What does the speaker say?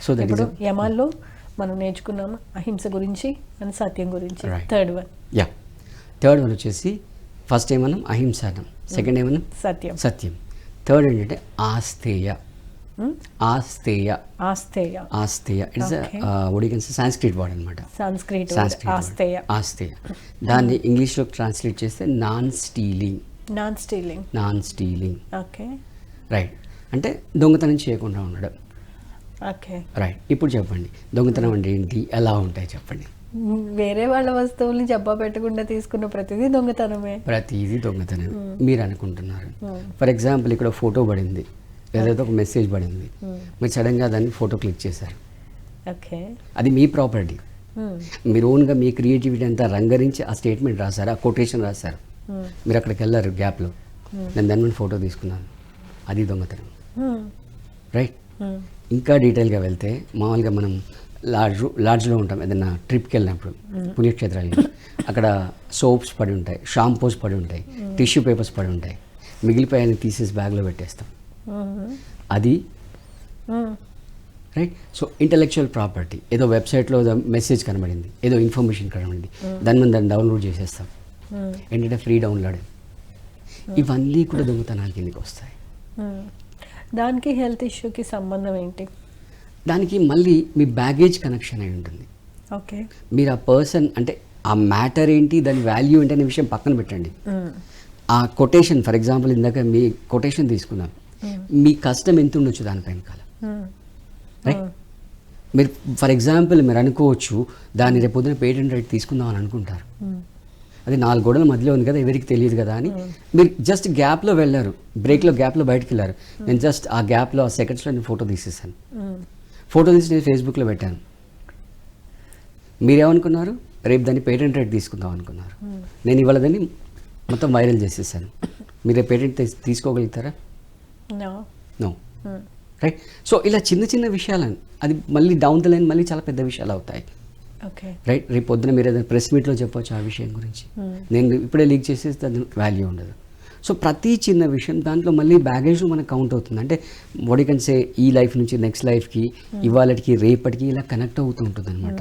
Is ఇప్పుడు a- యమాల్లో మనం నేర్చుకున్నాము అహింస గురించి అండ్ సత్యం గురించి. Third one yeah third one వచ్చేసి ఫస్ట్ ఏమన్నాం? అహింసానం. సెకండ్ ఏమన్నాం? సత్యం. సత్యం. థర్డ్ ఏంటంటే ఆస్తేయ Hmm? ఆస్తేయ ఆస్తేయ ఆస్తేయ ఇట్స్ Okay. ఒడిగన్స్ సాంస్క్రిట్ వర్డ్ అనమాట సాంస్క్రిట్ ఆస్తేయ ఆస్తేయ దాన్ని ఇంగ్లీష్లో ట్రాన్స్లేట్ చేస్తే non stealing non stealing non stealing okay right అంటే దొంగతనం చేయకుండా ఉండడం. రైట్ ఇప్పుడు చెప్పండి. దొంగతనం అంటే ఏంటి? ఎలా ఉంటాయి చెప్పండి. వేరే వాళ్ళ వస్తువుల్ని జబ్బా పెట్టకుండా తీసుకున్న ప్రతిదీ దొంగతనమే. ప్రతిదీ దొంగతనం మీరు అనుకుంటున్నారు. ఫర్ ఎగ్జాంపుల్ ఇక్కడ ఫోటో పడింది. ఏదైతే ఒక మెసేజ్ పడింది. మీరు సడన్గా దాన్ని ఫోటో క్లిక్ చేశారు. ఓకే. అది మీ ప్రాపర్టీ మీరు ఓన్గా మీ క్రియేటివిటీ అంతా రంగరించి ఆ స్టేట్మెంట్ రాశారు? ఆ కొటేషన్ రాశారు మీరు అక్కడికి వెళ్ళారు గ్యాప్లో నేను దాని మీద ఫోటో తీసుకున్నాను. అది దొంగతనం. రైట్ ఇంకా డీటెయిల్గా వెళ్తే మామూలుగా మనం లాడ్జ్ లాడ్జ్లో ఉంటాం ఏదైనా ట్రిప్కి వెళ్ళినప్పుడు పుణ్యక్షేత్రాలు అక్కడ సోప్స్ పడి ఉంటాయి షాంపూస్ పడి ఉంటాయి టిష్యూ పేపర్స్ పడి ఉంటాయి. మిగిలిపోయాన్ని తీసేసి బ్యాగ్లో పెట్టేస్తాం. అది రైట్? So intellectual property. ఏదో వెబ్సైట్లో ఏదో మెసేజ్ కనబడింది ఏదో ఇన్ఫర్మేషన్ కనబడింది. దాని మీద దాన్ని డౌన్లోడ్ చేసేస్తాం. ఏంటంటే ఫ్రీ డౌన్లోడ్. ఇవన్నీ కూడా దొంగతనాల కిందకి వస్తాయి? దానికి హెల్త్ ఇష్యూకి సంబంధం ఏంటి? దానికి మళ్ళీ మీ బ్యాగేజ్ కనెక్షన్ అయి ఉంటుంది. ఓకే. మీరు ఆ పర్సన్ అంటే ఆ మ్యాటర్ ఏంటి దాని వాల్యూ ఏంటి అనే విషయం పక్కన పెట్టండి. ఆ కొటేషన్ ఫర్ ఎగ్జాంపుల్ ఇందాక మీ కొటేషన్ తీసుకున్నాం మీ కష్టం ఎంత ఉండొచ్చు దానిపైన కాలం రైట్ మీరు ఫర్ ఎగ్జాంపుల్ మీరు అనుకోవచ్చు దాన్ని రేపు పొద్దున పేటెంట్ రైట్ తీసుకుందాం అని అనుకుంటారు. అది నాలుగు గోడల మధ్యలో ఉంది కదా ఎవరికి తెలియదు కదా అని. మీరు జస్ట్ గ్యాప్లో వెళ్ళారు. బ్రేక్లో గ్యాప్లో బయటకు వెళ్ళారు. నేను జస్ట్ ఆ గ్యాప్లో ఆ సెకండ్స్లో నేను ఫోటో తీసేసాను ఫోటో తీసి నేను ఫేస్బుక్లో పెట్టాను. మీరేమనుకున్నారు? రేపు దాన్ని పేటెంట్ రైట్ తీసుకుందాం అనుకున్నారు. నేను ఇవాళ దాన్ని మొత్తం వైరల్ చేసేసాను మీరు పేటెంట్ తీసుకోగలుగుతారా? నో రైట్ సో ఇలా చిన్న చిన్న విషయాలని అది మళ్ళీ డౌన్ ద లైన్ మళ్ళీ చాలా పెద్ద విషయాలు అవుతాయి. రైట్ రేపు పొద్దున మీరు ఏదైనా ప్రెస్ మీట్లో చెప్పొచ్చు ఆ విషయం గురించి. నేను ఇప్పుడే లీక్ చేసేసి దాని వాల్యూ ఉండదు. సో ప్రతి చిన్న విషయం దాంట్లో మళ్ళీ బ్యాగేజ్ మనకు కౌంట్ అవుతుంది. అంటే బాడీ కన్ సే ఈ లైఫ్ నుంచి నెక్స్ట్ లైఫ్కి ఇవాళకి రేపటికి ఇలా కనెక్ట్ అవుతూ ఉంటుంది అనమాట